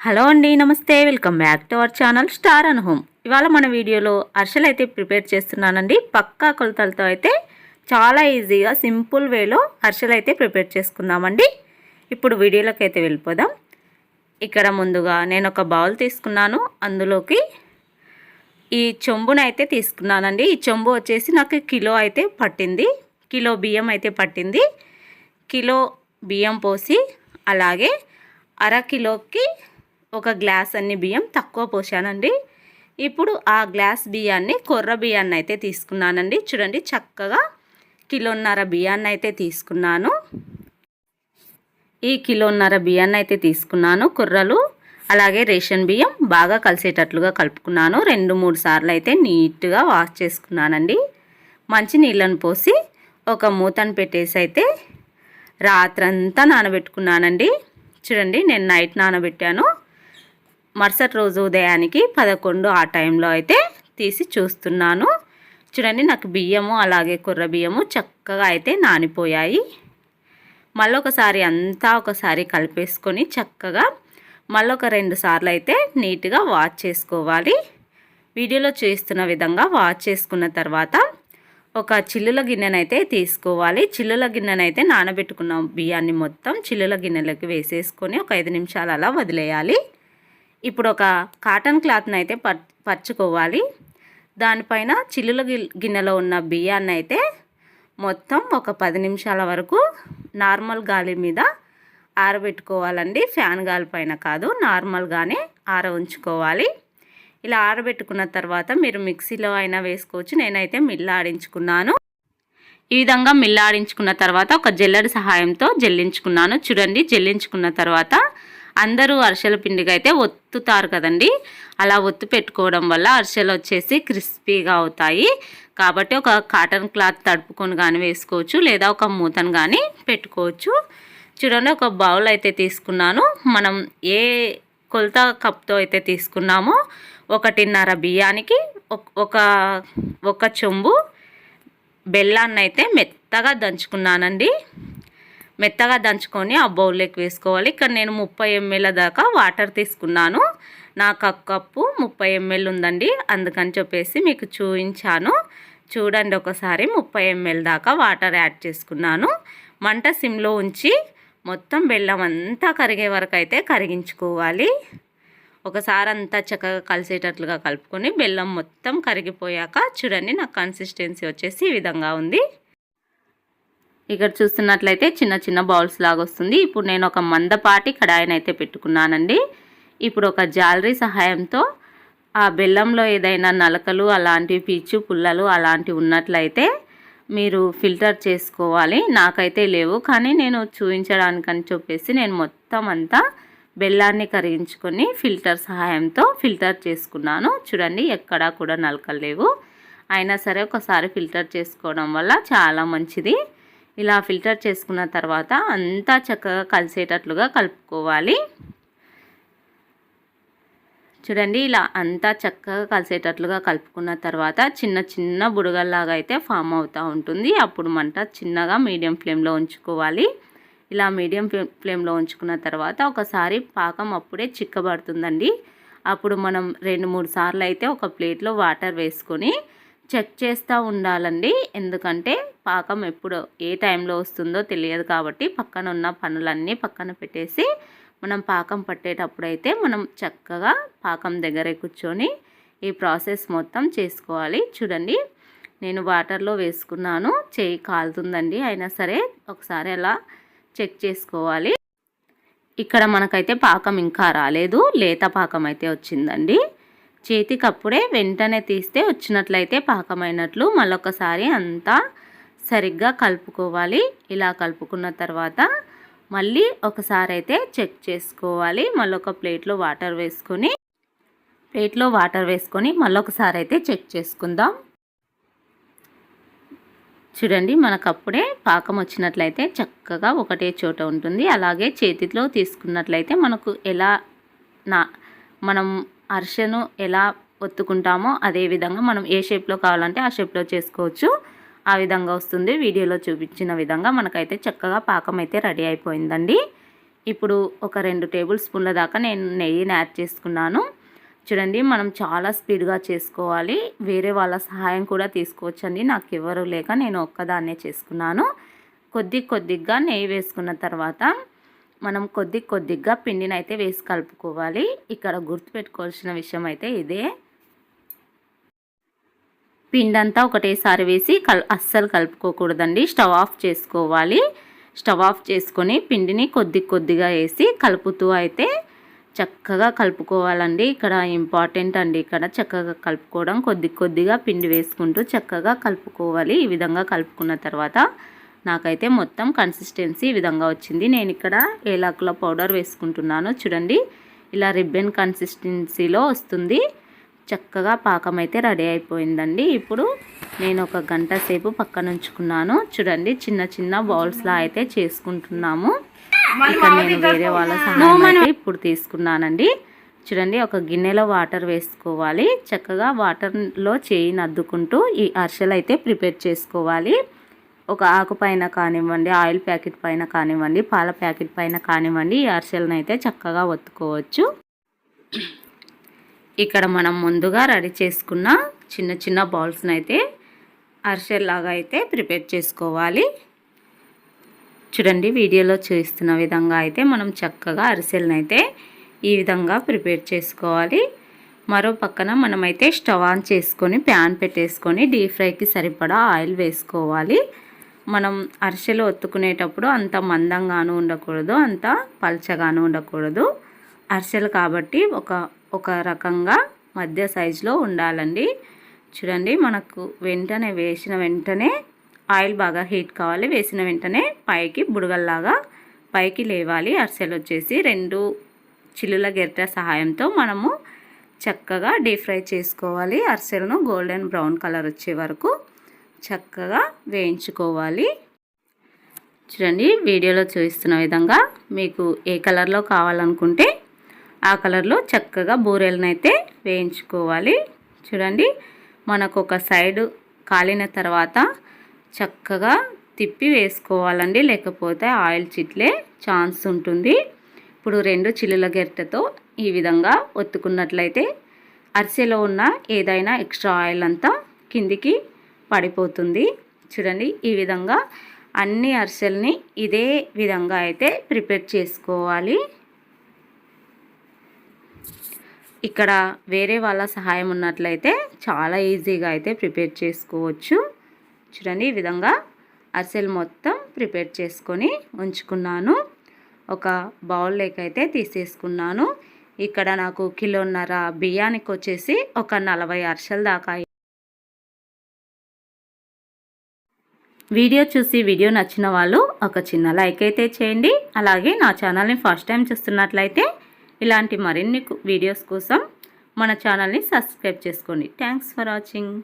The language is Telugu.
హలో అండి నమస్తే. Welcome back to our channel star and home ఇవాళ మన వీడియోలో అరిసెలు అయితే ప్రిపేర్ చేస్తున్నానండి. పక్కా కొలతలతో అయితే చాలా ఈజీగా సింపుల్ వేలో అరిసెలు అయితే ప్రిపేర్ చేసుకుందామండి. ఇప్పుడు వీడియోలోకి అయితే వెళ్ళిపోదాం. ఇక్కడ ముందుగా నేను ఒక బౌల్ తీసుకున్నాను. అందులోకి ఈ చెంబును అయితే తీసుకున్నానండి. ఈ చెంబు వచ్చేసి నాకు కిలో అయితే పట్టింది. కిలో బియ్యం అయితే పట్టింది. కిలో బియ్యం పోసి అలాగే అర కిలోకి ఒక గ్లాస్ అన్ని బియ్యం తక్కువ పోసానండి. ఇప్పుడు ఆ గ్లాస్ బియ్యాన్ని కొర్ర బియ్యాన్ని అయితే తీసుకున్నానండి. చూడండి చక్కగా కిలోన్నర బియ్యాన్ని అయితే తీసుకున్నాను. ఈ కిలోన్నర బియ్యాన్ని అయితే తీసుకున్నాను కుర్రలు. అలాగే రేషన్ బియ్యం బాగా కలిసేటట్లుగా కలుపుకున్నాను. రెండు మూడు సార్లు అయితే నీట్గా వాష్ చేసుకున్నానండి. మంచి నీళ్ళను పోసి ఒక మూతను పెట్టేసి అయితే రాత్రంతా నానబెట్టుకున్నానండి. చూడండి నేను నైట్ నానబెట్టాను. మరుసటి రోజు ఉదయానికి పదకొండు ఆ టైంలో అయితే తీసి చూస్తున్నాను. చూడండి నాకు బియ్యము అలాగే కుర్ర బియ్యము చక్కగా అయితే నానిపోయాయి. మళ్ళీ ఒకసారి అంతా ఒకసారి కలిపేసుకొని చక్కగా మళ్ళొక ఒక రెండు సార్లు అయితే నీట్గా వాష్ చేసుకోవాలి. వీడియోలో చూస్తున్న విధంగా వాష్ చేసుకున్న తర్వాత ఒక చిల్లుల గిన్నెనైతే తీసుకోవాలి. చిల్లుల గిన్నెనైతే నానబెట్టుకున్న బియ్యాన్ని మొత్తం చిల్లుల గిన్నెలోకి వేసేసుకొని ఒక ఐదు నిమిషాలు అలా వదిలేయాలి. ఇప్పుడు ఒక కాటన్ క్లాత్ని అయితే పరుచుకోవాలి. దానిపైన చిల్లుల గిన్నెలో ఉన్న బియ్యాన్ని అయితే మొత్తం ఒక పది నిమిషాల వరకు నార్మల్ గాలి మీద ఆరబెట్టుకోవాలండి. ఫ్యాన్ గాలి పైన కాదు నార్మల్గానే ఆర ఉంచుకోవాలి ఇలా ఆరబెట్టుకున్న తర్వాత మీరు మిక్సీలో అయినా వేసుకోవచ్చు. నేనైతే మిల్లాడించుకున్నాను ఈ విధంగా మిల్లాడించుకున్న తర్వాత ఒక జల్లెడ సహాయంతో జల్లించుకున్నాను. చూడండి జల్లించుకున్న తర్వాత అందరూ అరిసెల పిండికి అయితే ఒత్తుతారు కదండి. అలా ఒత్తు పెట్టుకోవడం వల్ల అరిసెలు వచ్చేసి క్రిస్పీగా అవుతాయి. కాబట్టి ఒక కాటన్ క్లాత్ తడుపుకొని కానీ వేసుకోవచ్చు లేదా ఒక మూతను కానీ పెట్టుకోవచ్చు. చూడండి ఒక బౌల్ అయితే తీసుకున్నాను. మనం ఏ కొలత కప్తో అయితే తీసుకున్నామో ఒకటిన్నర బియ్యానికి ఒక ఒక చెంబు బెల్లాన్ని అయితే మెత్తగా దంచుకున్నానండి. మెత్తగా దంచుకొని ఆ బౌల్లోకి వేసుకోవాలి. ఇక్కడ నేను ముప్పై ఎంఎల్ దాకా వాటర్ తీసుకున్నాను. నాకు కప్పు ముప్పై ఎంఎల్ ఉందండి. అందుకని చెప్పేసి మీకు చూపించాను చూడండి ఒకసారి ముప్పై ఎంఎల్ దాకా వాటర్ యాడ్ చేసుకున్నాను. మంట సిమ్లో ఉంచి మొత్తం బెల్లం అంతా కరిగే వరకు అయితే కరిగించుకోవాలి. ఒకసారి అంతా చక్కగా కలిసేటట్లుగా కలుపుకొని బెల్లం మొత్తం కరిగిపోయాక చూడండి నాకు కన్సిస్టెన్సీ వచ్చేసి ఈ విధంగా ఉంది. ఇక్కడ చూస్తున్నట్లయితే చిన్న చిన్న బౌల్స్ లాగా వస్తుంది ఇప్పుడు నేను ఒక మందపాటి కడాయిని అయితే పెట్టుకున్నానండి. ఇప్పుడు ఒక జాలరీ సహాయంతో ఆ బెల్లంలో ఏదైనా నలకలు అలాంటివి పీచు పుల్లలు అలాంటివి ఉన్నట్లయితే మీరు ఫిల్టర్ చేసుకోవాలి. నాకైతే లేవు. కానీ నేను చూపించడానికని చెప్పేసి నేను మొత్తం అంతా బెల్లాన్ని కరిగించుకొని ఫిల్టర్ సహాయంతో ఫిల్టర్ చేసుకున్నాను. చూడండి ఎక్కడా కూడా నలకలు లేవు. అయినా సరే ఒకసారి ఫిల్టర్ చేసుకోవడం వల్ల చాలా మంచిది. ఇలా ఫిల్టర్ చేసుకున్న తర్వాత అంతా చక్కగా కలిసేటట్లుగా కలుపుకోవాలి. చూడండి ఇలా అంతా చక్కగా కలిసేటట్లుగా కలుపుకున్న తర్వాత చిన్న చిన్న బుడగల్లాగా అయితే ఫామ్ అవుతూ ఉంటుంది. అప్పుడు మంట చిన్నగా మీడియం ఫ్లేమ్లో ఉంచుకోవాలి. ఇలా మీడియం ఫ్లేమ్లో ఉంచుకున్న తర్వాత ఒకసారి పాకం అప్పుడే చిక్కబడుతుందండి. అప్పుడు మనం రెండు మూడు సార్లు అయితే ఒక ప్లేట్లో వాటర్ వేసుకొని చెక్ చేస్తూ ఉండాలండి. ఎందుకంటే పాకం ఎప్పుడు ఏ టైంలో వస్తుందో తెలియదు కాబట్టి పక్కన ఉన్న పనులన్నీ పక్కన పెట్టేసి మనం పాకం పట్టేటప్పుడు అయితే మనం చక్కగా పాకం దగ్గరే కూర్చొని ఈ ప్రాసెస్ మొత్తం చేసుకోవాలి. చూడండి నేను వాటర్లో వేసుకున్నాను. చేయి కాలుతుందండి. అయినా సరే ఒకసారి అలా చెక్ చేసుకోవాలి. ఇక్కడ మనకైతే పాకం ఇంకా రాలేదు. లేత పాకం అయితే వచ్చిందండి. చేతికప్పుడే వెంటనే తీస్తే వచ్చినట్లయితే పాకమైనట్లు మళ్ళొకసారి అంతా సరిగ్గా కలుపుకోవాలి. ఇలా కలుపుకున్న తర్వాత మళ్ళీ ఒకసారి అయితే చెక్ చేసుకోవాలి. మళ్ళొక ప్లేట్లో వాటర్ వేసుకొని ప్లేట్లో వాటర్ వేసుకొని మళ్ళొకసారి అయితే చెక్ చేసుకుందాం. చూడండి మనకప్పుడే పాకం వచ్చినట్లయితే చక్కగా ఒకటే చోట ఉంటుంది. అలాగే చేతిలో తీసుకున్నట్లయితే మనకు ఎలా నా మనం అరిసెను ఎలా ఒత్తుకుంటామో అదే విధంగా మనం ఏ షేప్లో కావాలంటే ఆ షేప్లో చేసుకోవచ్చు. ఆ విధంగా వస్తుంది. వీడియోలో చూపించిన విధంగా మనకైతే చక్కగా పాకం అయితే రెడీ అయిపోయిందండి. ఇప్పుడు ఒక రెండు టేబుల్ స్పూన్ల దాకా నేను నెయ్యిని యాడ్ చేసుకున్నాను. చూడండి మనం చాలా స్పీడ్గా చేసుకోవాలి. వేరే వాళ్ళ సహాయం కూడా తీసుకోవచ్చండి. నాకు ఎవరు లేక నేను ఒక్కదాన్నే చేసుకున్నాను. కొద్ది కొద్దిగా నెయ్యి వేసుకున్న తర్వాత మనం కొద్ది కొద్దిగా పిండిని అయితే వేసి కలుపుకోవాలి. ఇక్కడ గుర్తుపెట్టుకోవాల్సిన విషయం అయితే ఇదే. పిండి అంతా ఒకటేసారి వేసి కల్ అస్సలు కలుపుకోకూడదండి. స్టవ్ ఆఫ్ చేసుకోవాలి. స్టవ్ ఆఫ్ చేసుకొని పిండిని కొద్ది కొద్దిగా వేసి కలుపుతూ అయితే చక్కగా కలుపుకోవాలండి. ఇక్కడ ఇంపార్టెంట్ అండి. ఇక్కడ చక్కగా కలుపుకోవడం. కొద్ది కొద్దిగా పిండి వేసుకుంటూ చక్కగా కలుపుకోవాలి. ఈ విధంగా కలుపుకున్న తర్వాత నాకైతే మొత్తం కన్సిస్టెన్సీ ఈ విధంగా వచ్చింది. నేను ఇక్కడ ఏలాకుల పౌడర్ వేసుకుంటున్నాను. చూడండి ఇలా రిబ్బన్ కన్సిస్టెన్సీలో వస్తుంది. చక్కగా పాకం అయితే రెడీ అయిపోయిందండి. ఇప్పుడు నేను ఒక గంట సేపు పక్కన ఉంచుకున్నాను చూడండి చిన్న చిన్న బౌల్స్లా అయితే చేసుకుంటున్నాము. ఇక్కడ నేను వేరే వాళ్ళ సహాయం ఇప్పుడు తీసుకున్నానండి. చూడండి ఒక గిన్నెలో వాటర్ వేసుకోవాలి. చక్కగా వాటర్లో చేయి నద్దుకుంటూ ఈ అరిసెలు అయితే ప్రిపేర్ చేసుకోవాలి. ఒక ఆకు పైన కానివ్వండి ఆయిల్ ప్యాకెట్ పైన కానివ్వండి పాల ప్యాకెట్ పైన కానివ్వండి ఈ అరిసెలను అయితే చక్కగా ఒత్తుకోవచ్చు. ఇక్కడ మనం ముందుగా రెడీ చేసుకున్న చిన్న చిన్న బౌల్స్ని అయితే అరిసెల్లాగా అయితే ప్రిపేర్ చేసుకోవాలి. చూడండి వీడియోలో చూస్తున్న విధంగా అయితే మనం చక్కగా అరిసెలను అయితే ఈ విధంగా ప్రిపేర్ చేసుకోవాలి. మరో పక్కన మనమైతే స్టవ్ ఆన్ చేసుకొని ప్యాన్ పెట్టేసుకొని డీప్ ఫ్రైకి సరిపడా ఆయిల్ వేసుకోవాలి. మనం అరిసెలు ఒత్తుకునేటప్పుడు అంత మందంగాను ఉండకూడదు అంత పల్చగాను ఉండకూడదు. అరిసెలు కాబట్టి ఒక ఒక రకంగా మధ్య సైజులో ఉండాలండి. చూడండి మనకు వెంటనే వేసిన వెంటనే ఆయిల్ బాగా హీట్ కావాలి. వేసిన వెంటనే పైకి బుడగల్లాగా పైకి లేవాలి. అరిసెలు వచ్చేసి రెండు చిల్లుల గెరిట సహాయంతో మనము చక్కగా డీప్ ఫ్రై చేసుకోవాలి. అరిసెలను గోల్డెన్ బ్రౌన్ కలర్ వచ్చే వరకు చక్కగా వేయించుకోవాలి. చూడండి వీడియోలో చూపిస్తున్న విధంగా మీకు ఏ కలర్లో కావాలనుకుంటే ఆ కలర్లో చక్కగా బూరెలనైతే అయితే వేయించుకోవాలి. చూడండి మనకు ఒక సైడు కాలిన తర్వాత చక్కగా తిప్పి వేసుకోవాలండి. లేకపోతే ఆయిల్ చిట్లే ఛాన్స్ ఉంటుంది. ఇప్పుడు రెండు చిల్లుల గెరటతో ఈ విధంగా ఒత్తుకున్నట్లయితే అరిసెలో ఉన్న ఏదైనా ఎక్స్ట్రా ఆయిల్ అంతా కిందికి పడిపోతుంది. చూడండి ఈ విధంగా అన్ని అరిసెల్ని ఇదే విధంగా అయితే ప్రిపేర్ చేసుకోవాలి. ఇక్కడ వేరే వాళ్ళ సహాయం ఉన్నట్లయితే చాలా ఈజీగా అయితే ప్రిపేర్ చేసుకోవచ్చు. చూడండి ఈ విధంగా అరిసెలు మొత్తం ప్రిపేర్ చేసుకొని ఉంచుకున్నాను. ఒక బౌల్లోకి అయితే తీసేసుకున్నాను. ఇక్కడ నాకు కిలోన్నర బియ్యానికి వచ్చేసి ఒక నలభై అరిసెల దాకా వీడియో చూసి వీడియో నచ్చిన వాళ్ళు ఒక చిన్న లైక్ అయితే చేయండి. అలాగే నా ఛానల్ని ఫస్ట్ టైం చూస్తున్నట్లయితే ఇలాంటి మరిన్ని వీడియోస్ కోసం మన ఛానల్ని సబ్స్క్రైబ్ చేసుకోండి. Thanks for watching